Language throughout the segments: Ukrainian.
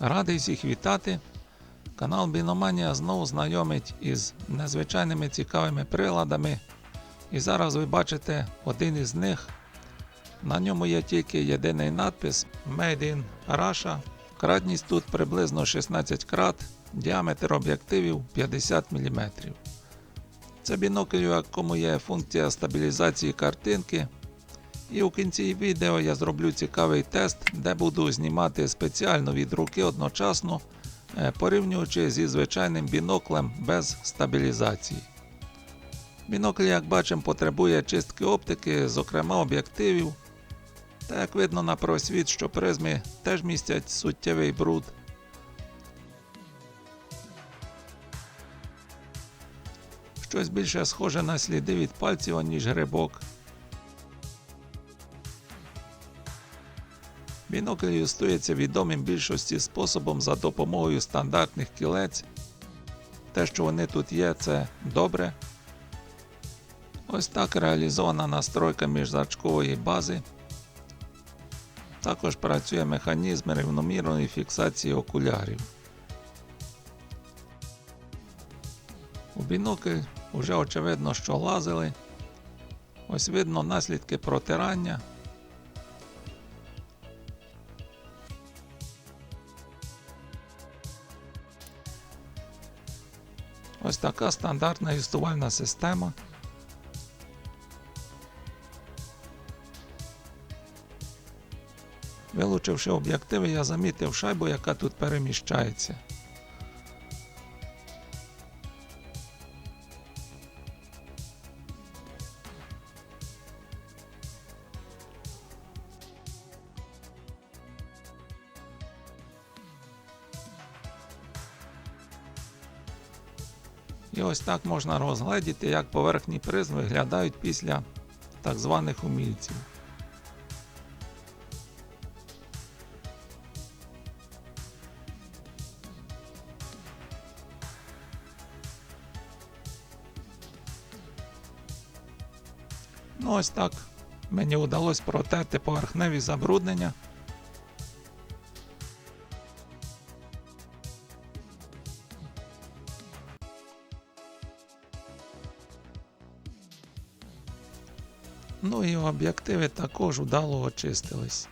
Радий всіх вітати. Канал Біноманія знову знайомить із незвичайними цікавими приладами. І зараз ви бачите один із них. На ньому є тільки єдиний надпис Made in Russia. Кратність тут приблизно 16 крат, діаметр об'єктивів 50 мм. Це бінокль, у якому є функція стабілізації картинки. І у кінці відео я зроблю цікавий тест, де буду знімати спеціально від руки одночасно, е, порівнюючи зі звичайним біноклем без стабілізації. Бінокль, як бачимо, потребує чистки оптики, зокрема об'єктивів. Та як видно на просвіт, що призми теж містять суттєвий бруд. Щось більше схоже на сліди від пальців, ніж грибок. Бінокль юстується відомим більшості способом за допомогою стандартних кілець. Те, що вони тут є, це добре. Ось так реалізована настройка міжзрачкової бази. Також працює механізм рівномірної фіксації окулярів. У бінокль уже очевидно, що лазили. Ось видно наслідки протирання. Ось така стандартна юстувальна система. Вилучивши об'єктиви, я замітив шайбу, яка тут переміщається. І ось так можна розгледіти, як поверхні призм виглядають після так званих умільців. Ну ось так мені вдалося протерти поверхневі забруднення. Ну і об'єктиви також вдало очистились.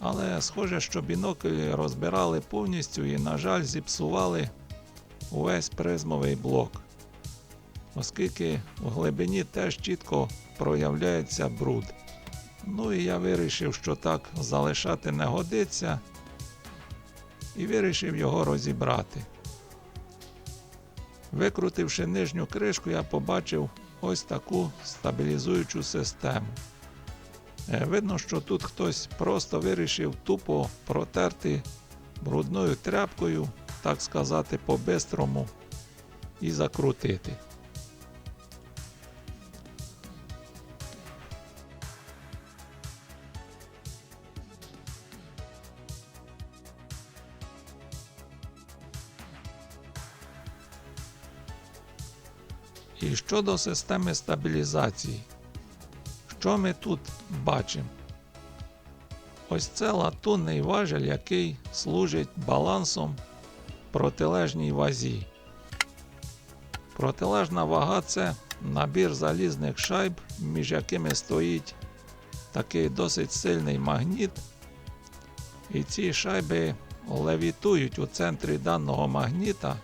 Але схоже, що бінокль розбирали повністю і, на жаль, зіпсували увесь призмовий блок, оскільки в глибині теж чітко проявляється бруд. Ну і я вирішив, що так залишати не годиться, і вирішив його розібрати. Викрутивши нижню кришку, я побачив ось таку стабілізуючу систему. Е, Видно, що тут хтось просто вирішив тупо протерти брудною тряпкою, так сказати, по-бистрому і закрутити. І щодо системи стабілізації, що ми тут бачимо? Ось це латунний важель, який служить балансом протилежній вазі. Протилежна вага це набір залізних шайб, між якими стоїть такий досить сильний магніт. І ці шайби левітують у центрі даного магніта.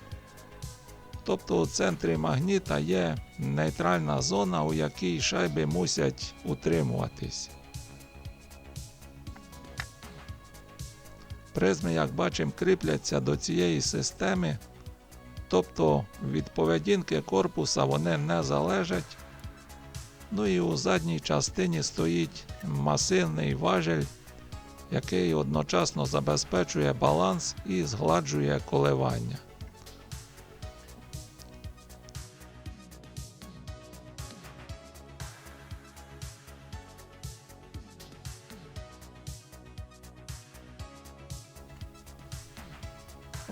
Тобто у центрі магніта є нейтральна зона, у якій шайби мусять утримуватись. Призми, як бачимо, кріпляться до цієї системи, тобто від поведінки корпуса вони не залежать. Ну і у задній частині стоїть масивний важель, який одночасно забезпечує баланс і згладжує коливання.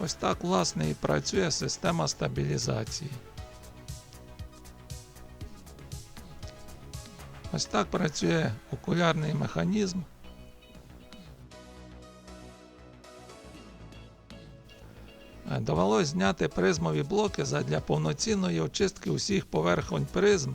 Ось так, власне, і працює система стабілізації. Ось так працює окулярний механізм. Е, Довелось зняти призмові блоки задля повноцінної очистки усіх поверхонь призм.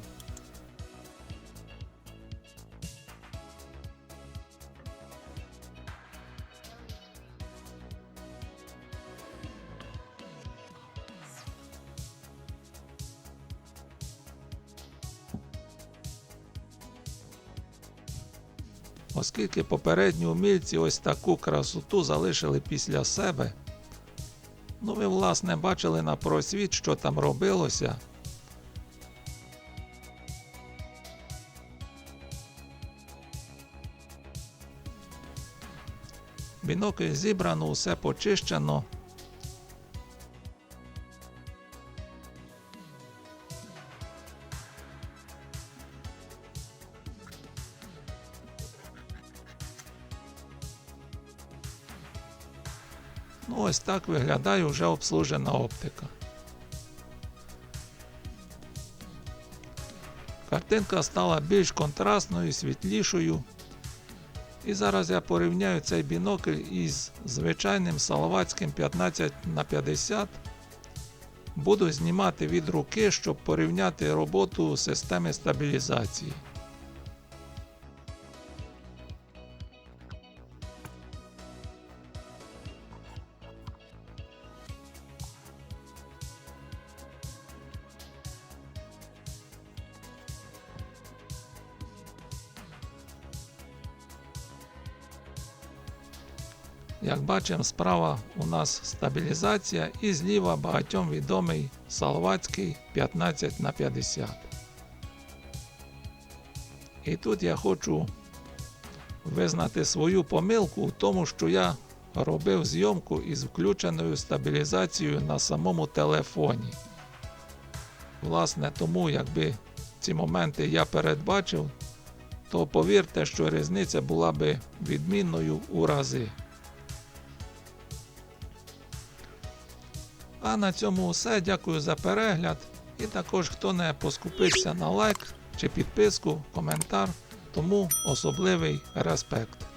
Оскільки попередні умільці ось таку красоту залишили після себе, ну ви власне бачили на просвіт, що там робилося. Бінокль зібрано, усе почищено. Ну, ось так виглядає вже обслужена оптика. Картинка стала більш контрастною, світлішою. І зараз я порівняю цей бінокль із звичайним салаватським 15 на 50. Буду знімати від руки, щоб порівняти роботу системи стабілізації. Як бачимо, справа у нас стабілізація і зліва багатьом відомий Салватський 15 на 50. І тут я хочу визнати свою помилку в тому, що я робив зйомку із включеною стабілізацією на самому телефоні. Власне, тому якби ці моменти я передбачив, то повірте, що різниця була би відмінною у рази. А на цьому все. Дякую за перегляд. І також хто не поскупився на лайк чи підписку, коментар, тому особливий респект.